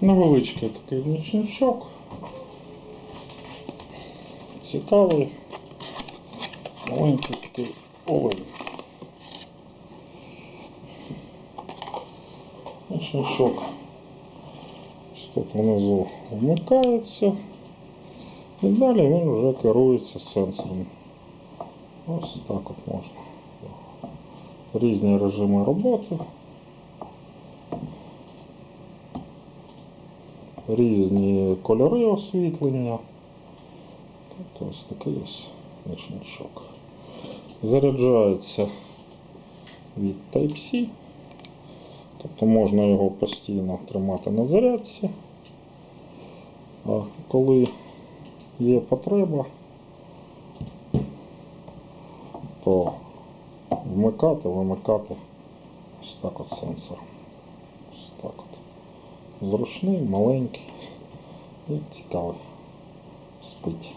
Невеличкий такий нічничок. Цікавий. Маленький такий олень. Нічничок. Ось Тут внизу вмикається. І далі він вже керується сенсором. Ось так от можна. Різні режими роботи. Різні кольори освітлення. Тобто ось такий ось нічничок. Заряджається від Type-C. Тобто можна його постійно тримати на зарядці. А коли є потреба, то вмикати, вимикати ось так от сенсор. Зручний, маленький і цікавий. Спить.